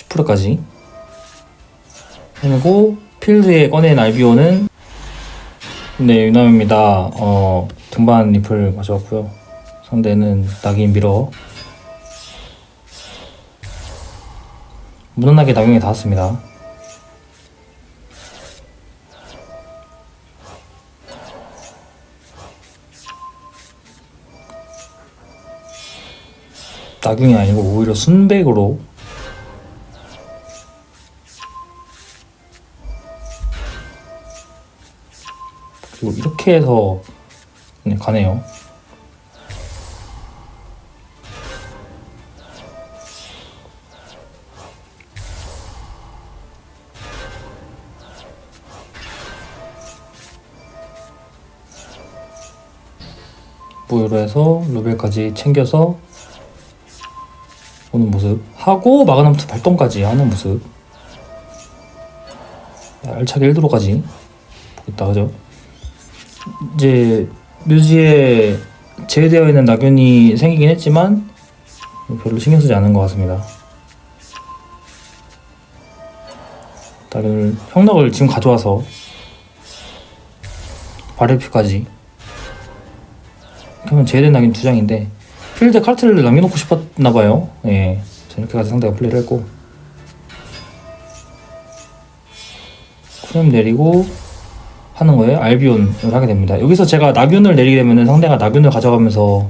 슈프르까지 해내고 필드에 꺼낸 알비오는 네 유남입니다. 어 등반 리플 가져왔고요. 상대는 낙인 밀어 무난하게 낙용에 닿았습니다. 낙용이 아니고 오히려 순백으로 그리고 이렇게 해서 네, 가네요. 무효로 해서 루벨까지 챙겨서 오는 모습. 하고 마그넘트 발동까지 하는 모습. 알차게 1도로까지 보겠다 그죠 이제 뮤지에 제외되어 있는 낙연이 생기긴 했지만 별로 신경 쓰지 않은 것 같습니다 다른 형락을 지금 가져와서 바레퓨까지 그러면 제외된 낙연 두 장인데 필드 카르텔을 남겨놓고 싶었나 봐요. 예. 저렇게까지 상대가 플레이를 했고. 쿠렘 내리고 하는 거예요. 알비온을 하게 됩니다. 여기서 제가 나균을 내리게 되면 상대가 나균을 가져가면서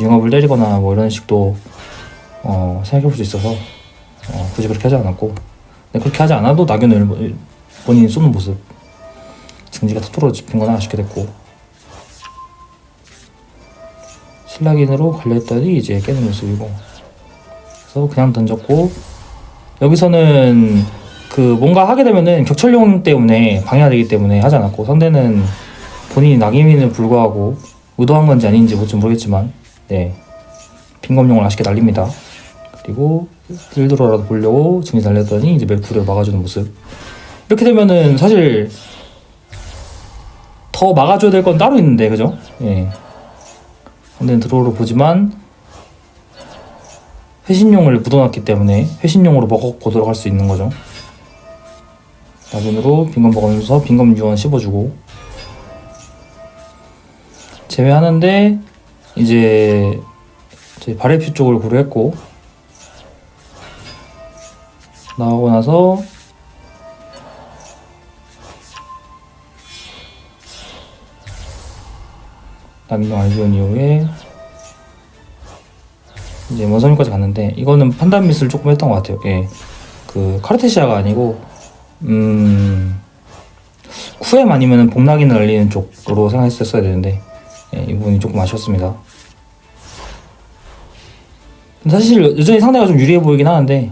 융합을 때리거나 뭐 이런 식도 어, 생각해 볼 수 있어서 어, 굳이 그렇게 하지 않았고 그렇게 하지 않아도 나균을 본인이 쏘는 모습 증지가 토토로 집힌 건 아쉽게 됐고 신라긴으로 걸렸더니 이제 깨는 모습이고 그래서 그냥 던졌고 여기서는 그 뭔가 하게 되면은 격철용 때문에 방해가 되기 때문에 하지 않았고 상대는 본인이 낙임임에도 불구하고 의도한 건지 아닌지 뭐좀 모르겠지만 네 빈검용을 아쉽게 날립니다 그리고 딜드로라도 보려고 증리 날렸더니 이제 멜쿠를 막아주는 모습 이렇게 되면은 사실 더 막아줘야 될 건 따로 있는데 그죠? 예. 상대는 드로우로 보지만 회신용을 묻어놨기 때문에 회신용으로 먹어보도록 할 수 있는 거죠. 낙인으로 빈검 먹으면서 빈검 유언 씹어주고. 제외하는데 이제 제 바레퓨 쪽을 고려했고. 나오고 나서 낙인용 알비온 이후에 이제 원선유까지 갔는데 이거는 판단 미스를 조금 했던 것 같아요. 예, 그 카르테시아가 아니고 음 쿠엠 아니면은 복낙인을 날리는 쪽으로 생각했었어야 되는데 예, 이 부분이 조금 아쉬웠습니다. 사실 여전히 상대가 좀 유리해 보이긴 하는데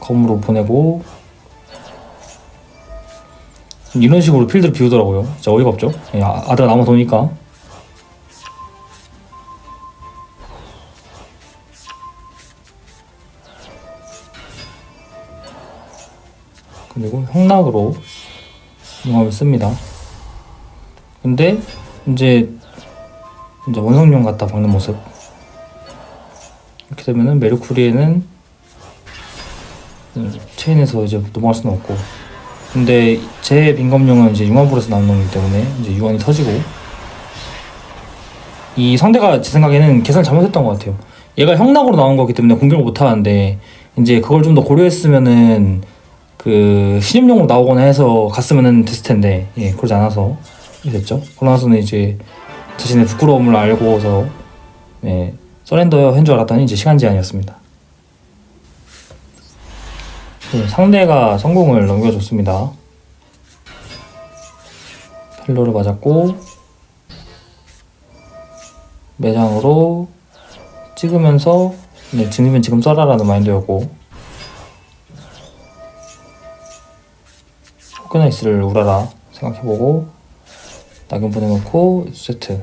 검으로 보내고 이런 식으로 필드를 비우더라고요. 진짜 어이가 없죠. 예, 아, 아드가 남아 도니까. 그리고 형락으로 융합을 씁니다. 근데 이제 이제 원성용 갖다 박는 모습. 이렇게 되면은 메르쿠리에는 음, 체인에서 이제 넘어갈 수는 없고 근데 제 빈검용은 이제 융합으로서 나온 놈이기 때문에 이제 유언이 터지고 이 상대가 제 생각에는 계산을 잘못했던 것 같아요. 얘가 형락으로 나온 거기 때문에 공격을 못 하는데 이제 그걸 좀 더 고려했으면은 그 신임용으로 나오거나 해서 갔으면은 됐을 텐데 예 그러지 않아서 됐죠. 그러고 나서는 이제 자신의 부끄러움을 알고서 네 서렌더 한줄 알았더니 이제 시간 제한이었습니다. 네, 상대가 성공을 넘겨줬습니다. 펠로를 맞았고 매장으로 찍으면서 네, 증이면 지금 써라라는 마인드였고 호크나이스를 우라라 생각해보고 낙연 보내놓고 세트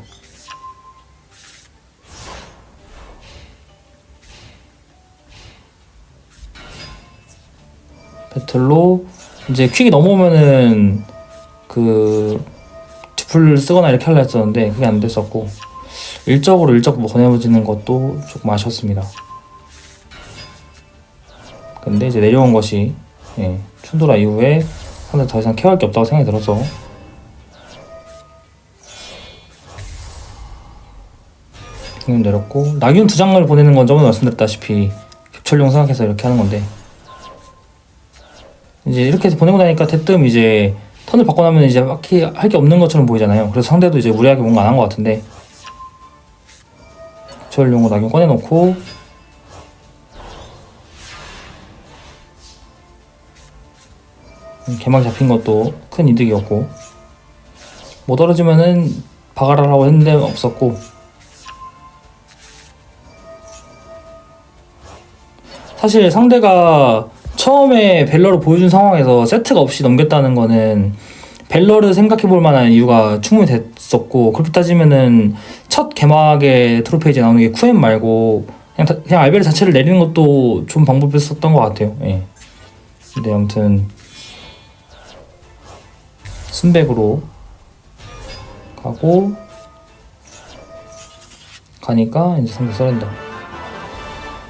배틀로 이제 퀵이 넘어오면은 그 주풀 쓰거나 이렇게 하려 했었는데 그게 안 됐었고 일적으로 일적 보내지는 것도 조금 아쉬웠습니다. 근데 이제 내려온 것이 예, 춘도라 이후에 상대 더 이상 케어할 게 없다고 생각이 들어서. 등을 내렸고 낙윤 두 장을 보내는 건 저번에 말씀드렸다시피 캡철용 생각해서 이렇게 하는 건데. 이제 이렇게 해서 보내고 나니까 대뜸 이제 턴을 받고 나면 이제 딱히 할 게 없는 것처럼 보이잖아요. 그래서 상대도 이제 무리하게 뭔가 안 한 것 같은데. 캡철용으로 낙윤 꺼내놓고 개막 잡힌 것도 큰 이득이었고 못 떨어지면은 박아라라고 했는데 없었고 사실 상대가 처음에 벨러를 보여준 상황에서 세트가 없이 넘겼다는 거는 벨러를 생각해 볼 만한 이유가 충분히 됐었고 그렇게 따지면은 첫 개막의 트로페이지 나오는 게 쿠엔 말고 그냥, 다- 그냥 알베르 자체를 내리는 것도 좋은 방법이었었던 것 같아요. 예. 근데 아무튼 순백으로 가고 가니까 이제 상대 서렌더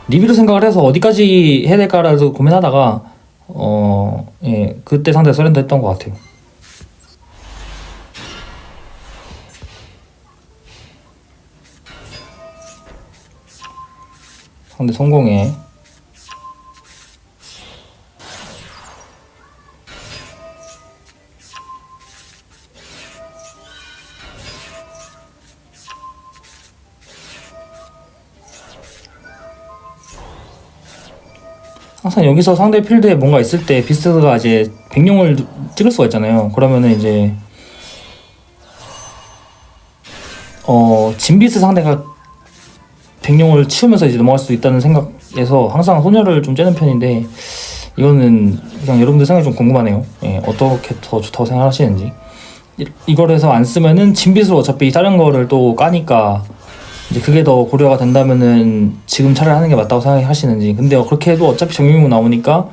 리뷰로 생각을 해서 어디까지 해야 될까라서 고민하다가 어, 예, 그때 상대 서렌더 했던 것 같아요. 상대 성공에 항상 여기서 상대 필드에 뭔가 있을 때 비스가 이제 백룡을 찍을 수가 있잖아요. 그러면은 이제 어 진비스 상대가 백룡을 치우면서 이제 넘어갈 수도 있다는 생각에서 항상 소녀를 좀 째는 편인데 이거는 그냥 여러분들 생각이 좀 궁금하네요. 예, 어떻게 더 좋다고 생각하시는지 이- 이걸 해서 안 쓰면은 진빗으로 어차피 다른 거를 또 까니까 이제 그게 더 고려가 된다면은 지금 차라리 하는 게 맞다고 생각하시는지. 근데 그렇게 해도 어차피 정유무 나오니까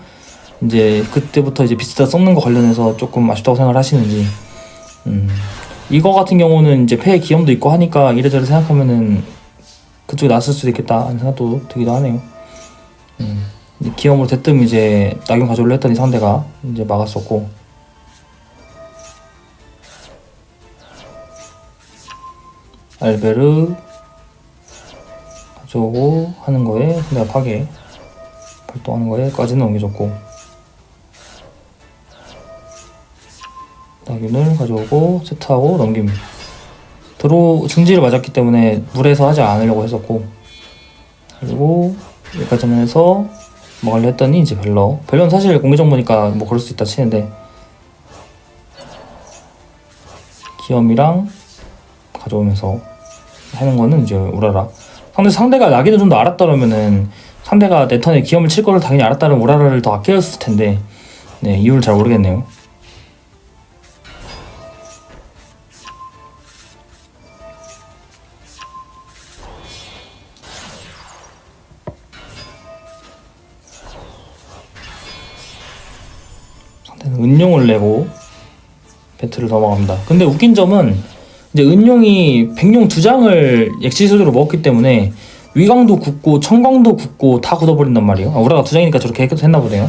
이제 그때부터 이제 비스타 썩는 거 관련해서 조금 아쉽다고 생각을 하시는지. 음. 이거 같은 경우는 이제 폐에 기염도 있고 하니까 이래저래 생각하면은 그쪽이 낫을 수도 있겠다 하는 생각도 들기도 하네요. 음. 기염으로 대뜸 이제 낙용 가져올려 했더니 상대가 이제 막았었고. 알베르 가져오고 하는 거에 내가 파괴 발동하는 거에까지는 옮겨줬고 낙윤을 가져오고 세트하고 넘깁니다. 드로 증지를 맞았기 때문에 물에서 하지 않으려고 했었고 그리고 여기까지만 해서 먹으려 했더니 이제 벨러 벨러는 사실 공개정 보니까 뭐 그럴 수 있다 치는데 기염이랑 가져오면서 하는 거는 이제 우라라 상대 상대가 낙인을 좀더 알았더라면은 상대가 내 턴에 기염을 칠 거를 당연히 알았다면 우라라를 더 아껴였을 텐데 네 이유를 잘 모르겠네요. 은용을 내고 배틀을 넘어갑니다. 근데 웃긴 점은 이제 은용이 백룡 두 장을 엑시소드로 먹었기 때문에 위강도 굳고 청강도 굳고 다 굳어버린단 말이에요. 아, 우라가 두 장이니까 저렇게 했나 보네요.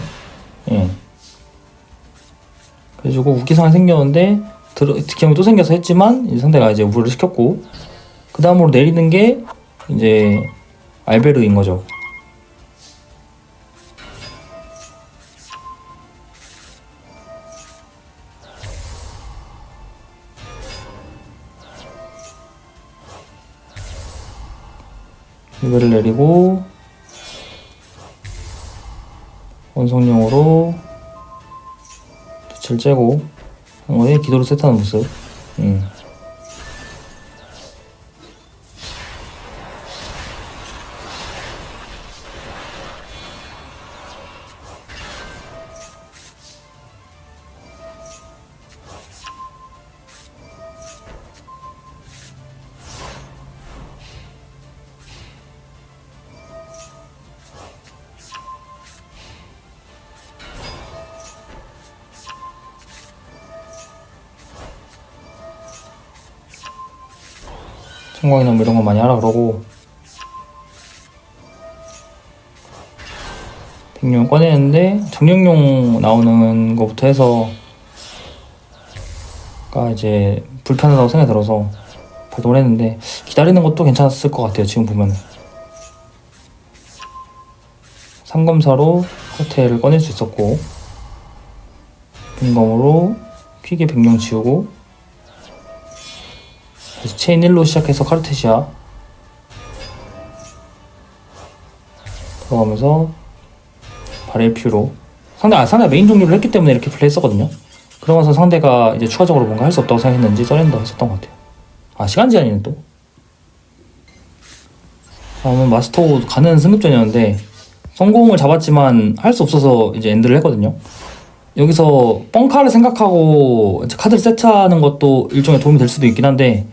예. 그래가지고 웃기 상황이 생겼는데 기염이 또 생겨서 했지만 이 상대가 이제 우를 시켰고 그 다음으로 내리는 게 이제 알베르인 거죠. 이거를 내리고 원성용으로 빛을 한 거에 기도를 세트하는 모습 음. 성광이나 뭐 이런 거 많이 하라 그러고. 백룡 꺼내는데 정령용 나오는 것부터 해서 가 이제 불편하다고 생각이 들어서 발동을 했는데 기다리는 것도 괜찮았을 것 같아요 지금 보면은. 상검사로 호텔을 꺼낼 수 있었고 빈검으로 퀵에 백룡 지우고 체인 1로 시작해서 카르테시아 들어가면서 바렐퓨로 상대 아 상대 메인 종류를 했기 때문에 이렇게 플레이했었거든요. 그러면서 상대가 이제 추가적으로 뭔가 할 수 없다고 생각했는지 서렌더 했었던 것 같아요. 아 시간 제한이네 또. 다음은 마스터 가는 승급전이었는데 성공을 잡았지만 할 수 없어서 이제 엔드를 했거든요. 여기서 뻥카를 생각하고 카드를 세트하는 것도 일종의 도움이 될 수도 있긴 한데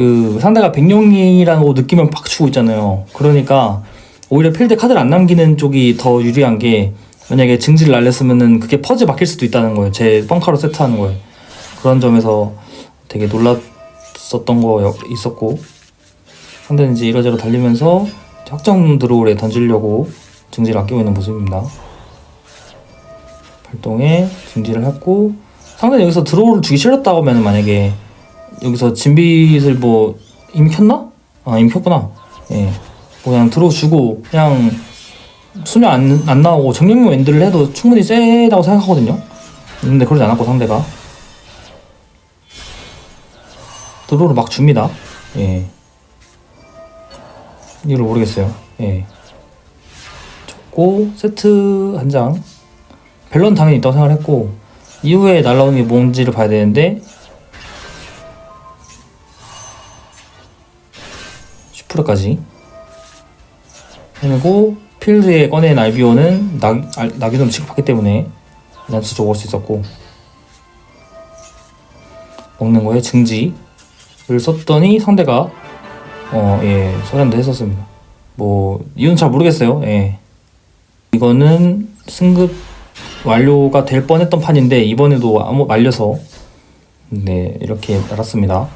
그 상대가 거 느낌을 팍 주고 있잖아요. 그러니까 오히려 필드 카드를 안 남기는 쪽이 더 유리한 게 만약에 증지를 날렸으면은 그게 퍼즈 막힐 수도 있다는 거예요. 제 뻥카로 세트하는 거예요. 그런 점에서 되게 놀랐었던 거 여- 있었고 상대는 이제 이러저러 달리면서 확정 드로우에 던지려고 증지를 아끼고 있는 모습입니다. 발동에 증지를 했고 상대는 여기서 드로우를 주기 싫었다고 하면 만약에 여기서 진빛을 뭐 이미 켰나? 아 이미 켰구나. 예. 뭐 그냥 드로우 주고 그냥 수면 안, 안 나오고 정령용 엔드를 해도 충분히 세다고 생각하거든요. 근데 그러지 않았고 상대가 드로우를 막 줍니다. 예. 이유를 모르겠어요. 예. 줬고 세트 한 장. 벨런 당연히 있다고 생각을 했고 이후에 날라오는 게 뭔지를 봐야 되는데 슈프르까지. 해내고 필드에 꺼낸 알비오는 낙, 알- 낙윤으로 취급했기 때문에 난수 적을 수 있었고 먹는 거에 증지를 썼더니 상대가 어예 소란도 했었습니다. 뭐 이유는 잘 모르겠어요. 예. 이거는 승급 완료가 될 뻔했던 판인데 이번에도 아무 말려서 네 이렇게 알았습니다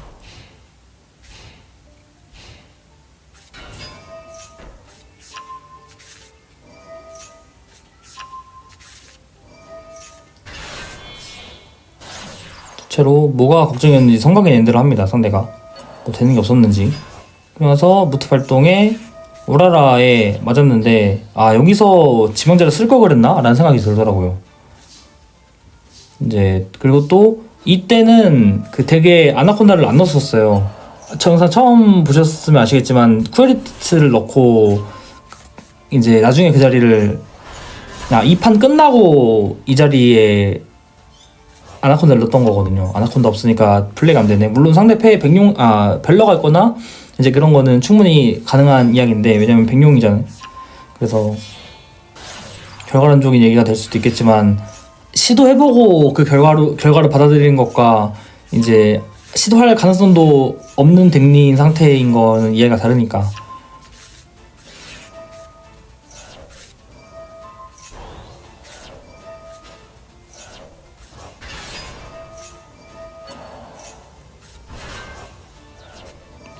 대체로 뭐가 걱정이었는지 성광의 엔드를 합니다 상대가. 뭐 되는 게 없었는지. 그러면서 무트 활동에 우라라에 맞았는데 아 여기서 지명자를 쓸걸 그랬나? 라는 생각이 들더라고요. 이제 그리고 또 이때는 그 덱에 아나콘다를 안 넣었었어요. 저 영상 처음 보셨으면 아시겠지만 쿠에리트를 넣고 이제 나중에 그 자리를 이판 끝나고 이 자리에 아나콘다를 넣었던 거거든요. 아나콘다 없으니까 플레이가 안 되네. 물론 상대패에 백룡 아 벨러가 있거나 이제 그런 거는 충분히 가능한 이야기인데 왜냐면 백룡이잖아요. 그래서 결과론적인 얘기가 될 수도 있겠지만 시도해보고 그 결과로 결과를 받아들이는 것과 이제 시도할 가능성도 없는 덱리인 상태인 거는 이해가 다르니까.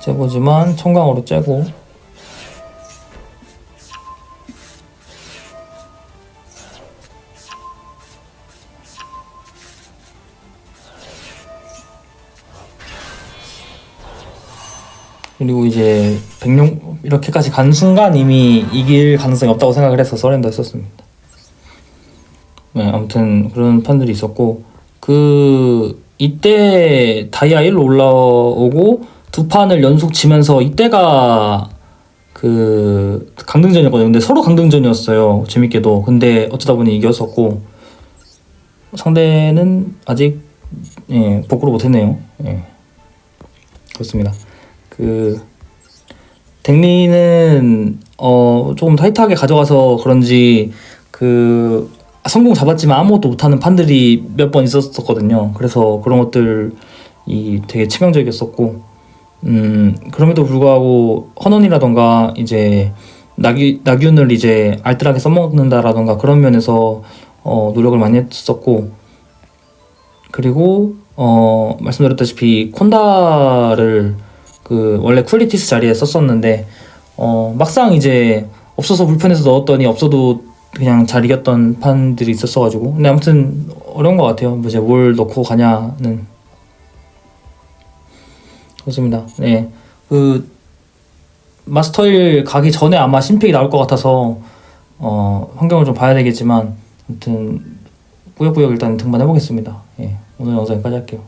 째보지만 청강으로 째고 그리고 이제 백룡 이렇게까지 간 순간 이미 이길 가능성이 없다고 생각을 해서 서렌더 했었습니다. 네, 아무튼 그런 판들이 있었고 그 이때 다이아 1로 올라오고 두 판을 연속 지면서 이때가 그 강등전이었거든요. 근데 서로 강등전이었어요. 재밌게도. 근데 어쩌다 보니 이겼었고 상대는 아직 예, 복구를 못했네요. 예. 그렇습니다. 그 댕리는 어 조금 타이트하게 가져가서 그런지 그 성공 잡았지만 아무것도 못하는 판들이 몇 번 있었었거든요. 그래서 그런 것들 이 되게 치명적이었었고 음 그럼에도 불구하고 헌원이라던가 이제 낙유, 낙윤을 이제 알뜰하게 써먹는다라던가 그런 면에서 어, 노력을 많이 했었고 그리고 어, 말씀드렸다시피 콘다를 그 원래 쿨리티스 자리에 썼었는데 어 막상 이제 없어서 불편해서 넣었더니 없어도 그냥 잘 이겼던 판들이 있었어가지고 근데 아무튼 어려운 것 같아요. 뭐 이제 뭘 넣고 가냐는 그렇습니다. 네, 그 마스터일 가기 전에 아마 신픽이 나올 것 같아서 어 환경을 좀 봐야 되겠지만 아무튼 꾸역꾸역 일단 등반해 보겠습니다. 예, 오늘 영상 여기까지 할게요.